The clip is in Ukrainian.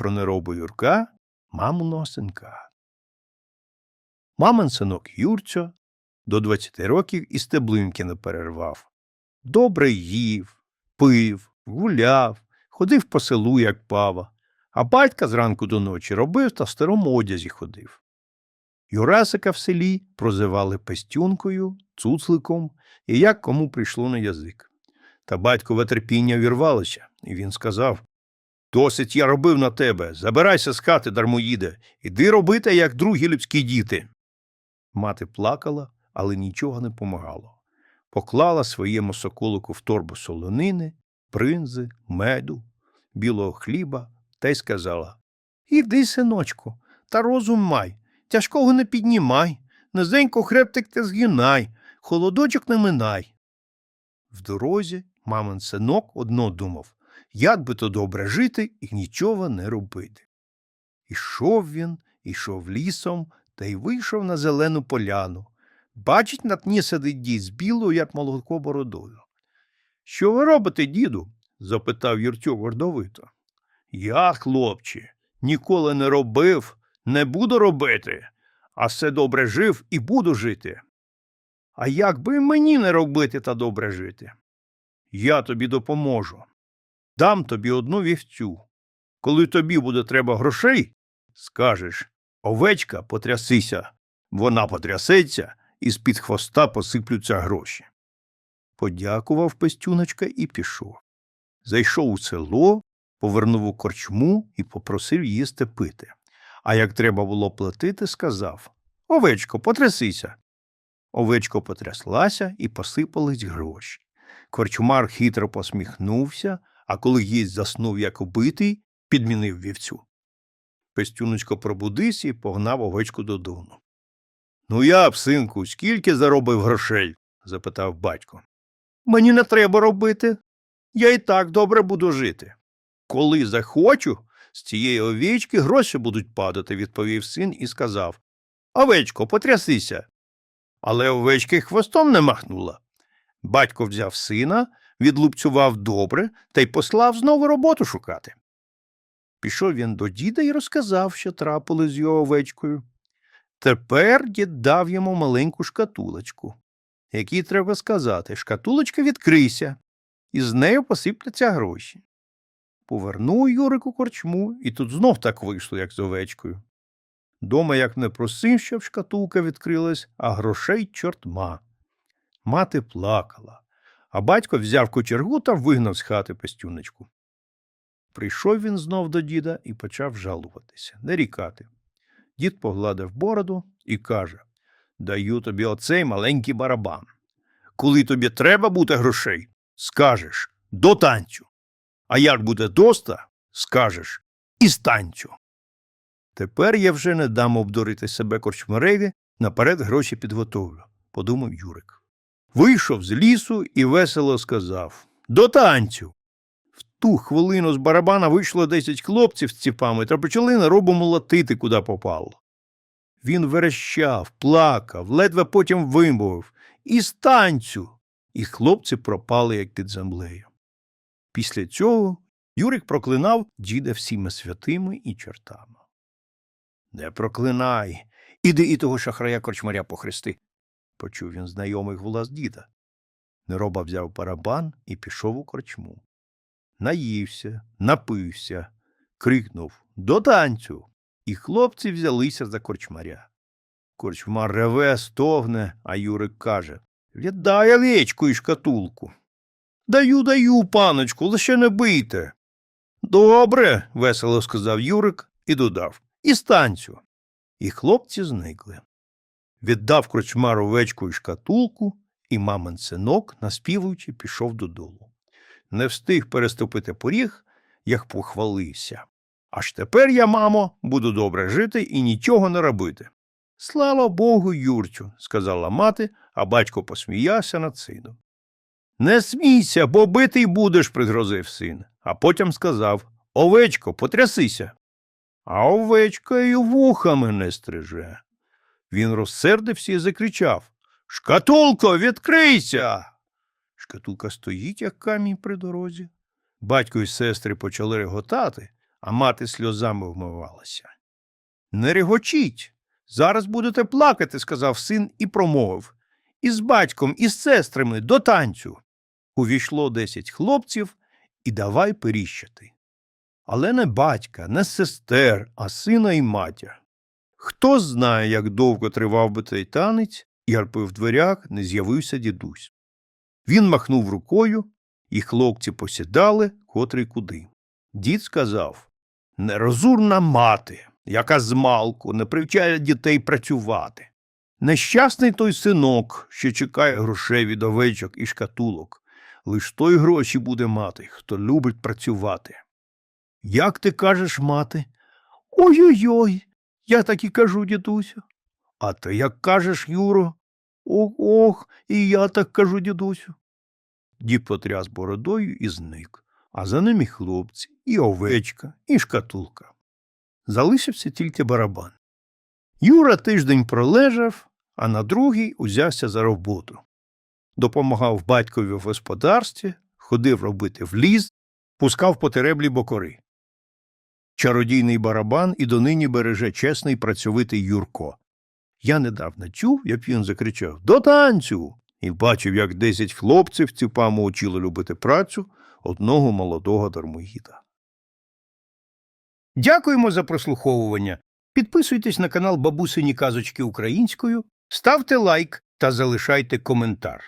про неробу Юрка, маминого синка. Мамин синок Юрцьо до 20 років і стеблинки не перервав. Добре їв, пив, гуляв, ходив по селу, як пава, а батька зранку до ночі робив та в старому одязі ходив. Юрасика в селі прозивали пестюнкою, цуцликом і як кому прийшло на язик. Та батькове терпіння вірвалося, і він сказав Досить я робив на тебе, забирайся з хати, дармоїде, іди робити, як другі людські діти. Мати плакала, але нічого не помагало. Поклала своєму соколику в торбу солонини, бринзи, меду, білого хліба та й сказала Іди, синочку, та розум май, тяжкого не піднімай, низенько хребтик ти згинай, холодочок не минай. В дорозі мамин синок одно думав як би то добре жити і нічого не робити. Ішов він, ішов лісом та й вийшов на зелену поляну. Бачить, на тні сидить дід з білою, як молоко бородою. Що ви робите, діду? запитав Юртю гордовито. Я, хлопче, ніколи не робив, не буду робити, а все добре жив і буду жити. А як би мені не робити та добре жити? Я тобі допоможу. Дам тобі одну вівцю. Коли тобі буде треба грошей, скажеш овечка, потрясися. Вона потрясеться, і з-під хвоста посиплються гроші. Подякував Пестюночка і пішов. Зайшов у село, повернув у корчму і попросив їсти пити. А як треба було платити, сказав Овечко, потрясися. Овечко потряслася і посипались гроші. Корчмар хитро посміхнувся, а коли гість заснув як убитий, підмінив вівцю. Пестюночко пробудився і погнав овечку додому. Ну я б, синку, скільки заробив грошей? запитав батько. Мені не треба робити. Я і так добре буду жити. Коли захочу, з цієї овечки гроші будуть падати, відповів син і сказав Овечко, потрясися. Але овечки хвостом не махнула. Батько взяв сина, відлупцював добре та й послав знову роботу шукати. Пішов він до діда і розказав, що трапили з його овечкою. Тепер дід дав йому маленьку шкатулочку, якій треба сказати шкатулочка відкрийся, і з нею посипляться гроші. Повернув Юрик у корчму, і тут знов так вийшло, як з овечкою. Дома як не просив, щоб шкатулка відкрилась, а грошей чортма. Мати плакала, а батько взяв кочергу та вигнав з хати пестюночку. Прийшов він знов до діда і почав жалуватися, нарікати. Дід погладив бороду і каже Даю тобі оцей маленький барабан. Коли тобі треба буде грошей, скажеш до танцю. А як буде доста, скажеш із танцю. Тепер я вже не дам обдурити себе корчмареві, наперед гроші підготовлю, подумав Юрик. Вийшов з лісу і весело сказав До танцю. В ту хвилину з барабана вийшло десять хлопців з ціпами та почали наробу латити, куди попало. Він верещав, плакав, ледве потім вимовив Із танцю. І хлопці пропали, як під землею. Після цього Юрик проклинав діда всіми святими і чортами. Не проклинай. Іди і того шахрая корчмаря похрести, почув він знайомий глас діда. Нероба взяв барабан і пішов у корчму. Наївся, напився, крикнув До танцю. І хлопці взялися за корчмаря. Корчмар реве, стогне, а Юрик каже Віддай овечку і шкатулку. Даю, даю, паночку, лише не бийте. Добре, весело сказав Юрик і додав. І станцю. І хлопці зникли. Віддав крочмару овечку і шкатулку, і мамин синок, наспівуючи, пішов додолу. Не встиг переступити поріг, як похвалився. Аж тепер я, мамо, буду добре жити і нічого не робити. Слава Богу, Юрцю, сказала мати, а батько посміявся над сином. Не смійся, бо битий будеш, пригрозив син, а потім сказав Овечко, потрясися. А овечка й вухами не стриже. Він розсердився і закричав Шкатулко, відкрийся. Шкатулка стоїть, як камінь при дорозі. Батько і сестри почали реготати, а мати сльозами вмивалася. Не регочіть. Зараз будете плакати, сказав син і промовив. Із батьком, із сестрами до танцю. Увійшло десять хлопців і давай періщати. Але не батька, не сестер, а сина і матір. Хто знає, як довго тривав би цей танець, і арпи в дверях не з'явився дідусь. Він махнув рукою, і хлопці посідали, котрий куди. Дід сказав Нерозумна мати, яка змалку не привчає дітей працювати. Нещасний той синок, що чекає грошей від овечок і шкатулок. Лиш той гроші буде мати, хто любить працювати. Як ти кажеш, мати? Ой-ой-ой, я так і кажу, дідусю. А ти як кажеш, Юро? Ох, ох, і я так кажу, дідусю. Дід потряс бородою і зник, а за ним і хлопці, і овечка, і шкатулка. Залишився тільки барабан. Юра тиждень пролежав, а на другий узявся за роботу. Допомагав батькові в господарстві, ходив робити в ліс, пускав по тереблі бокори. Чародійний барабан і донині береже чесний працьовитий Юрко. Я недавно чув, як він закричав До танцю! і бачив, як десять хлопців ціпами учили любити працю одного молодого дармоїда. Дякуємо за прослуховування. Підписуйтесь на канал Бабусині Казочки Українською, ставте лайк та залишайте коментар.